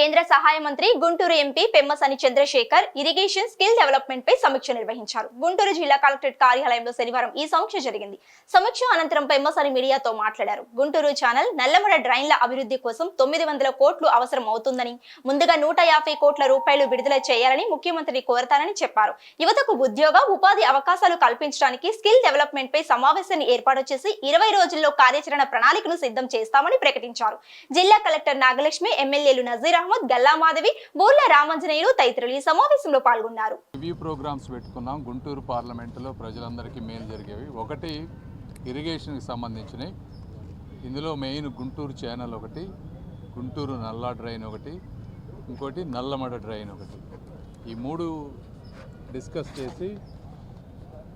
కేంద్ర సహాయ మంత్రి Guntur MP Pemmasani Chandrasekhar irrigation skill development పై సమీక్ష నిర్వహించారు. గుంటూరు జిల్లా కలెక్టరేట్ కార్యాలయంలో శనివారం ఈ సమీక్ష జరిగింది. సమీక్ష అనంతరం పెమ్మసాని మీడియాతో మాట్లాడారు. గుంటూరు ఛానల్ నల్లమడ డ్రైన్ల అభివృద్ధి కోసం తొమ్మిది వందల కోట్లు అవసరం అవుతుందని ముందుగా నూట యాభై కోట్ల రూపాయలు విడుదల చేయాలని ముఖ్యమంత్రిని కోరతానని చెప్పారు. యువతకు ఉద్యోగ ఉపాధి అవకాశాలు కల్పించడానికి స్కిల్ డెవలప్మెంట్ పై సమావేశాన్ని ఏర్పాటు చేసి ఇరవై రోజుల్లో కార్యాచరణ ప్రణాళికను సిద్ధం చేస్తామని ప్రకటించారు. జిల్లా కలెక్టర్ నాగలక్ష్మి ఎమ్మెల్యేలు నజీర్ అహ్మద్ గల్లా మాధవి బోర్ల రామంజనేయులు తదితరులు ఈ సమావేశంలో పాల్గొన్నారు. టీవీ ప్రోగ్రామ్స్ పెట్టుకున్నాం. గుంటూరు పార్లమెంటులో ప్రజలందరికీ మేలు జరిగేవి. ఒకటి ఇరిగేషన్కి సంబంధించినవి ఇందులో మెయిన్ గుంటూరు ఛానల్ ఒకటి గుంటూరు నల్లా డ్రైన్ ఒకటి ఇంకోటి నల్లమడ డ్రైన్ ఒకటి. ఈ మూడు డిస్కస్ చేసి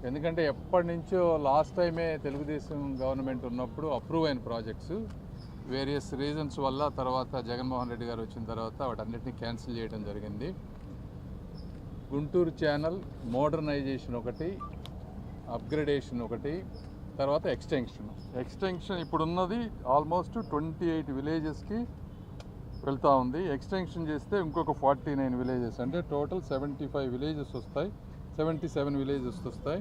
ఎందుకంటే ఎప్పటి నుంచో లాస్ట్ టైమే తెలుగుదేశం గవర్నమెంట్ ఉన్నప్పుడు అప్రూవ్ అయిన ప్రాజెక్ట్స్. వేరియస్ రీజన్స్ వల్ల తర్వాత జగన్మోహన్ రెడ్డి గారు వచ్చిన తర్వాత వాటన్నిటిని క్యాన్సిల్ చేయడం జరిగింది. గుంటూరు ఛానల్ మోడర్నైజేషన్ ఒకటి అప్గ్రేడేషన్ ఒకటి తర్వాత ఎక్స్టెన్షన్ ఎక్స్టెన్షన్ ఇప్పుడున్నది ఆల్మోస్ట్ ట్వంటీ ఎయిట్ విలేజెస్కి వెళ్తూ ఉంది. ఎక్స్టెన్షన్ చేస్తే ఇంకొక ఫార్టీ నైన్ విలేజెస్ అంటే టోటల్ సెవెంటీ ఫైవ్ విలేజెస్ వస్తాయి. సెవెంటీ సెవెన్ విలేజెస్ వస్తాయి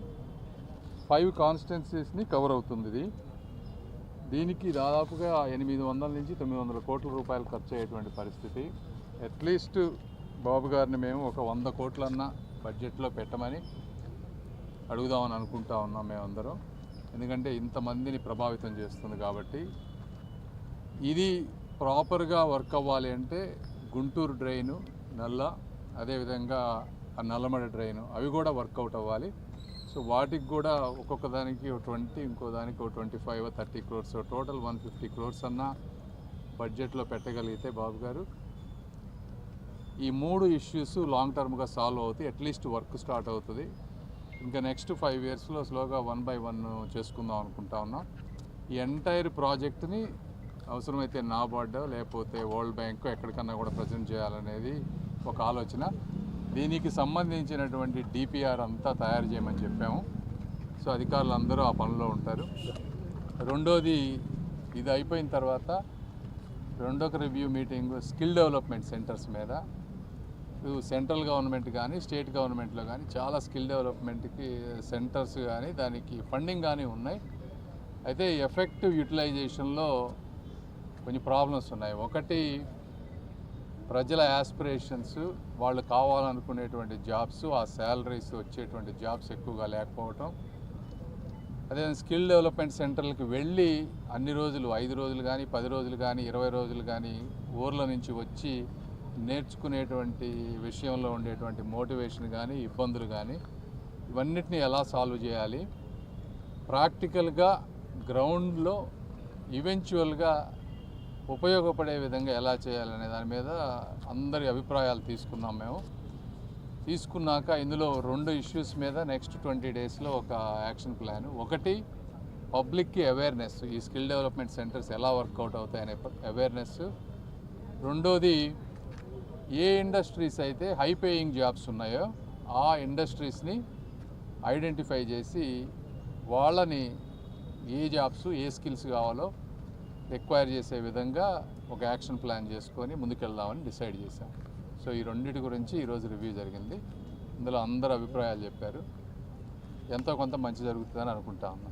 ఫైవ్ కాన్స్టిట్యున్సీస్ని కవర్ అవుతుంది ఇది. దీనికి దాదాపుగా ఎనిమిది వందల నుంచి తొమ్మిది వందల కోట్ల రూపాయలు ఖర్చు అయ్యేటువంటి పరిస్థితి అట్లీస్ట్ బాబు గారిని మేము ఒక వంద కోట్లన్నా బడ్జెట్లో పెట్టమని అడుగుదామని అనుకుంటా ఉన్నాం మేమందరం. ఎందుకంటే ఇంతమందిని ప్రభావితం చేస్తుంది కాబట్టి ఇది ప్రాపర్గా వర్క్ అవ్వాలి అంటే గుంటూరు డ్రైను నల్ల అదేవిధంగా ఆ నల్లమడ డ్రైను అవి కూడా వర్కౌట్ అవ్వాలి. సో వాటికి కూడా ఒక్కొక్క దానికి ట్వంటీ ఇంకో దానికి ఒక twenty five thirty crores total one fifty crores అన్న బడ్జెట్లో పెట్టగలిగితే బాబు గారు. ఈ మూడు ఇష్యూస్ లాంగ్ టర్మ్గా సాల్వ్ అవుతాయి అట్లీస్ట్ వర్క్ స్టార్ట్ అవుతుంది. ఇంకా నెక్స్ట్ ఫైవ్ ఇయర్స్లో స్లోగా వన్ బై వన్ చేసుకుందాం అనుకుంటా ఉన్నాం. ఈ ఎంటైర్ ప్రాజెక్ట్ని అవసరమైతే నాబార్డ్ లేకపోతే వరల్డ్ బ్యాంక్ ఎక్కడికన్నా కూడా ప్రజెంట్ చేయాలనేది ఒక ఆలోచన. దీనికి సంబంధించినటువంటి డిపిఆర్ అంతా తయారు చేయమని చెప్పాము. సో అధికారులు అందరూ ఆ పనిలో ఉంటారు. రెండోది ఇది అయిపోయిన తర్వాత రెండొక review meeting skill development centres మీద. సెంట్రల్ గవర్నమెంట్ కానీ స్టేట్ గవర్నమెంట్లో కానీ చాలా స్కిల్ డెవలప్మెంట్కి సెంటర్స్ కానీ దానికి ఫండింగ్ కానీ ఉన్నాయి. అయితే ఎఫెక్టివ్ యూటిలైజేషన్లో కొన్ని ప్రాబ్లమ్స్ ఉన్నాయి. ఒకటి ప్రజల యాస్పిరేషన్స్ వాళ్ళు కావాలనుకునేటువంటి జాబ్స్ ఆ శాలరీస్ వచ్చేటువంటి జాబ్స్ ఎక్కువగా లేకపోవటం. అదే స్కిల్ డెవలప్మెంట్ సెంటర్లకు వెళ్ళి అన్ని రోజులు ఐదు రోజులు కానీ పది రోజులు కానీ ఇరవై రోజులు కానీ ఊర్ల నుంచి వచ్చి నేర్చుకునేటువంటి విషయంలో ఉండేటువంటి మోటివేషన్ కానీ ఇబ్బందులు కానీ ఇవన్నిటిని ఎలా సాల్వ్ చేయాలి? ప్రాక్టికల్గా గ్రౌండ్లో ఈవెన్చువల్గా ఉపయోగపడే విధంగా ఎలా చేయాలనే దాని మీద అందరి అభిప్రాయాలు తీసుకున్నాం మేము. తీసుకున్నాక ఇందులో రెండు ఇష్యూస్ మీద నెక్స్ట్ ట్వంటీ డేస్లో ఒక యాక్షన్ ప్లాన్ ఒకటి పబ్లిక్కి అవేర్నెస్ ఈ స్కిల్ డెవలప్మెంట్ సెంటర్స్ ఎలా వర్కౌట్ అవుతాయనే అవేర్నెస్ రెండోది ఏ ఇండస్ట్రీస్ అయితే హై పేయింగ్ జాబ్స్ ఉన్నాయో ఆ ఇండస్ట్రీస్ని ఐడెంటిఫై చేసి వాళ్ళని ఏ జాబ్స్ ఏ స్కిల్స్ కావాలో రిక్వైర్ చేసే విధంగా ఒక యాక్షన్ ప్లాన్ చేసుకొని ముందుకెళ్దామని డిసైడ్ చేశాం. సో ఈ రెండింటి గురించి ఈరోజు రివ్యూ జరిగింది. ఇందులో అందరు అభిప్రాయాలు చెప్పారు. ఎంతో కొంత మంచి జరుగుతుందని అనుకుంటా ఉన్నాం.